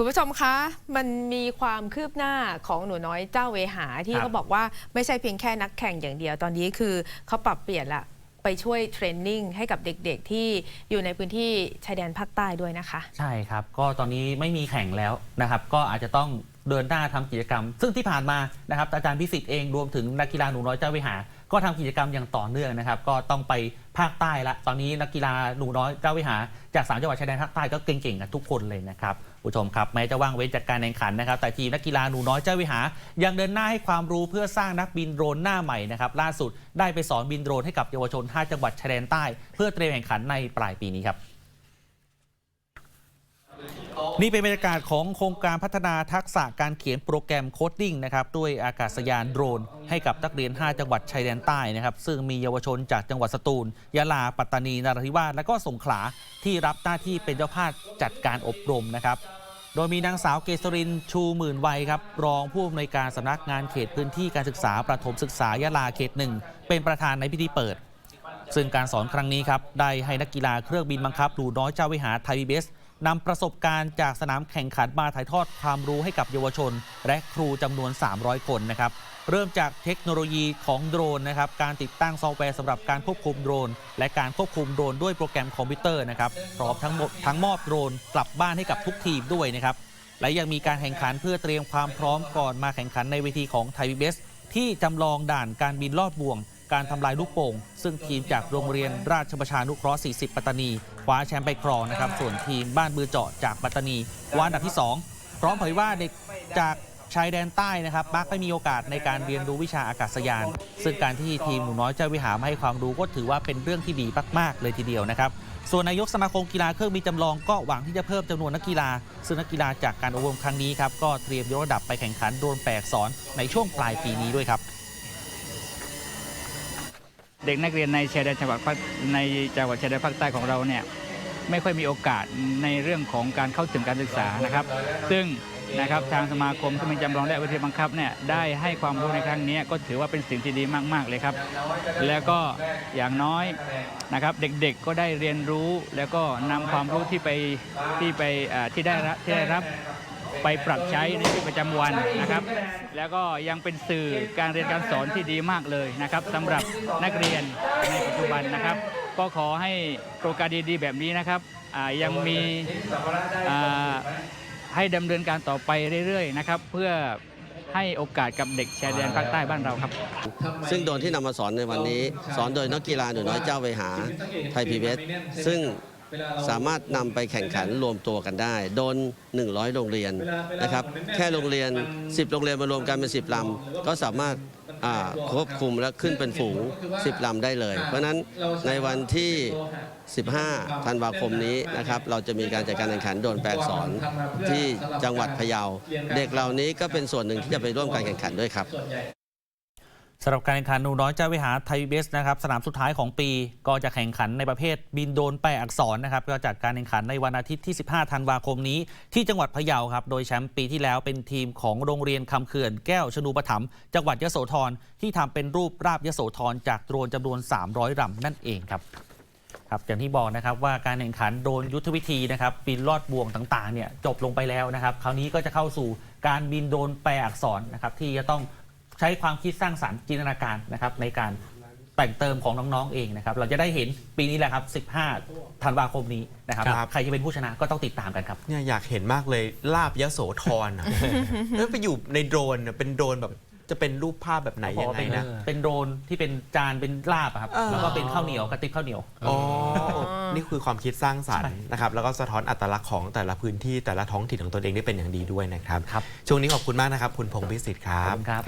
คุณผู้ชมคะ มันมีความคืบหน้าของหนูน้อยเจ้าเวหาที่ครับเขาบอกว่าไม่ใช่เพียงแค่นักแข่งอย่างเดียว ตอนนี้คือเขาปรับเปลี่ยนละไปช่วยเทรนนิ่งให้กับเด็กๆ ที่อยู่ในพื้นที่ชายแดนภาคใต้ด้วยนะคะ ใช่ครับ ก็ตอนนี้ไม่มีแข่งแล้วนะครับ ก็อาจจะต้องเดินหน้าทำกิจกรรม ซึ่งที่ผ่านมานะครับอาจารย์พิสิทธิ์เองรวมถึงนักกีฬาหนูน้อยเจ้าวิหาร ก็ทำกิจกรรมอย่างต่อเนื่องนะครับ ก็ต้องไปภาคใต้ละตอนนี้นักกีฬาหนูน้อยเจ้าวิหารจากสามจังหวัดชายแดนภาคใต้ก็เก่งๆกันทุกคนเลยนะครับผู้ชมครับแม้จะว่างเว้นจากการแข่งขันนะครับ แต่ทีมนักกีฬาหนูน้อยเจ้าวิหารยังเดินหน้าให้ความรู้เพื่อสร้างนักบินโดรนหน้าใหม่นะครับล่าสุดได้ไปสอนบินโดรนให้กับเยาวชน 5 จังหวัดชายแดนใต้ เพื่อเตรียมแข่งขันในปลายปีนี้ครับ นี่เป็นบรรยากาศของโครงการพัฒนาทักษะการเขียนโปรแกรมโคดดิ้งนะครับด้วยอากาศยานโดรน ให้กับนักเรียน 5 จังหวัดชายแดนใต้นะครับ ซึ่งมีเยาวชนจากจังหวัดสตูล ยะลา ปัตตานี นราธิวาสและก็สงขลาที่รับหน้าที่เป็นเจ้าภาพจัดการอบรมนะครับ โดยมีนางสาวเกษรินชูหมื่นวัยครับรองผู้อำนวยการสำนักงานเขตพื้นที่การศึกษาประถมศึกษายะลาเขตหนึ่งเป็นประธานในพิธีเปิด ซึ่งการสอนครั้งนี้ครับได้ให้นักกีฬาเครื่องบินบังคับหนูน้อยเจ้าวิหารไทยบีเบส นำประสบการณ์จากสนามแข่งขันมาถ่ายทอดความรู้ให้กับเยาวชน และครูจำนวน 300 คนนะครับ เริ่มจากเทคโนโลยีของโดรนนะครับ การติดตั้งซอฟต์แวร์สำหรับการควบคุมโดรน และการควบคุมโดรนด้วยโปรแกรมคอมพิวเตอร์นะครับ พร้อมทั้งหมดทั้งมอบโดรนกลับบ้านให้กับทุกทีมด้วยนะครับ และยังมีการแข่งขันเพื่อเตรียมความพร้อมก่อนมาแข่งขันในเวทีของไทยบีเบสที่จำลองด่านการบินลอดบ่วง การทำลายลูกโป่ง ซึ่งทีมจากโรงเรียนราชประชานุเคราะห์ 40 ปัตตานีคว้าแชมป์ไปครองนะครับ ส่วนทีมบ้านบือเจาะจากปัตตานีคว้าอันดับที่ 2 พร้อมเผยว่าเด็กจากชายแดนใต้นะครับมักไม่มีโอกาสในการเรียนรู้วิชาอากาศยาน ซึ่งการที่ทีมหนูน้อยเจ้าวิหารมาให้ความรู้ก็ถือว่าเป็นเรื่องที่ดีมาก ๆ เลยทีเดียวนะครับ ส่วนนายกสมาคมกีฬาเครื่องบินจำลองก็หวังที่จะเพิ่มจำนวนนักกีฬา ซึ่งนักกีฬาจากการอบรมครั้งนี้ครับก็เตรียมยกระดับไปแข่งขันโดนแปลกสอนในช่วงปลายปีนี้ด้วยครับ เด็กนักเรียนในชายแดนจังหวัดภาคในจังหวัดชายแดนภาคใต้ของเราเนี่ยไม่ค่อยมีโอกาสในเรื่องของการเข้าถึงการศึกษานะครับ ซึ่งนะครับทางสมาคมที่มีจำลองและวิธีบังคับเนี่ยได้ให้ความรู้ในครั้งนี้ก็ถือว่าเป็นสิ่งที่ดีมาก ๆ เลยครับ แล้วก็อย่างน้อยนะครับเด็กๆก็ได้เรียนรู้แล้วก็นำความรู้ที่ไปที่ไปที่ได้รับที่ได้รับ ไปปรับใช้ในชีวิตประจำวันนะครับ แล้วก็ยังเป็นสื่อการเรียนการสอนที่ดีมากเลยนะครับสำหรับนักเรียนในปัจจุบันนะครับ ก็ขอให้โครงการดีๆแบบนี้นะครับยังมีให้ดำเนินการต่อไปเรื่อยๆนะครับเพื่อให้โอกาสกับเด็กชายแดนภาคใต้บ้านเราครับ ซึ่งโดนที่นำมาสอนในวันนี้ สอนโดยนักกีฬาหนูน้อยเจ้าเวหาไทยพีเวสซึ่ง สามารถนำไปแข่งขันรวมตัวกันได้ โดน 100 โรงเรียนนะครับ แค่โรงเรียน 10 โรงเรียนมารวมกันเป็น 10ลำก็สามารถอ่าควบคุมและขึ้นเป็นฝูง 10 ลำได้เลย เพราะฉะนั้นในวันที่ 15 ธันวาคมนี้นะครับ เราจะมีการจัดการแข่งขันโดรนแปลกสอนที่จังหวัดพะเยา เด็กเหล่านี้ก็เป็นส่วนหนึ่งที่จะไปร่วมการแข่งขันด้วยครับ สำหรับการแข่งขันหนูน้อยเจ้าวิหารไทยเบสนะครับสนามสุดท้ายของปีก็จะแข่งขันในประเภทบินโดนแปลอักษรนะครับก็จัดการแข่งขันในวันอาทิตย์ที่ 15 ธันวาคมนี้ ที่จังหวัดพะเยาครับโดยแชมป์ปีที่แล้วเป็นทีมของโรงเรียนคำเขื่อนแก้วชนูปถัมจังหวัดยโสธรที่ทำเป็นรูปราบยโสธรจากโดรนจำนวน 300ลำนั่นเองครับครับอย่างที่บอกนะครับว่าการแข่งขันโดนยุทธวิธีนะครับบินลอดบ่วงต่างๆเนี่ยจบลงไปแล้วนะครับ คราวนี้ก็จะเข้าสู่การบินโดนแปลอักษรนะครับที่จะต้อง ใช้ความคิดสร้างสรรค์จินตนาการนะครับในการแต่งเติมของน้องๆเองนะครับเราจะได้เห็นปีนี้แหละครับ 15 ธันวาคมนี้นะครับครับ ใครจะเป็นผู้ชนะก็ต้องติดตามกันครับ เนี่ยอยากเห็นมากเลยลาบยโสธรอะ แล้วไปอยู่ในโดรนอะเป็นโดรนแบบจะเป็นรูปภาพแบบไหนบอยักงว่าไงเป็นนะ เป็นโดรนที่เป็นจานเป็นลาบอะครับ เออ แล้วก็เป็นข้าวเหนียวกระติบข้าวเหนียว อ๋อ นี่คือความคิดสร้างสรรค์ใช่นะครับ แล้วก็สะท้อนอัตลักษณ์ของแต่ละพื้นที่แต่ละท้องถิ่นของตนเองได้เป็นอย่างดีด้วยนะครับ ครับ ช่วงนี้ขอบคุณมากนะครับ คุณพงษ์พิสิทธิ์ครัขอบ บคุณครับ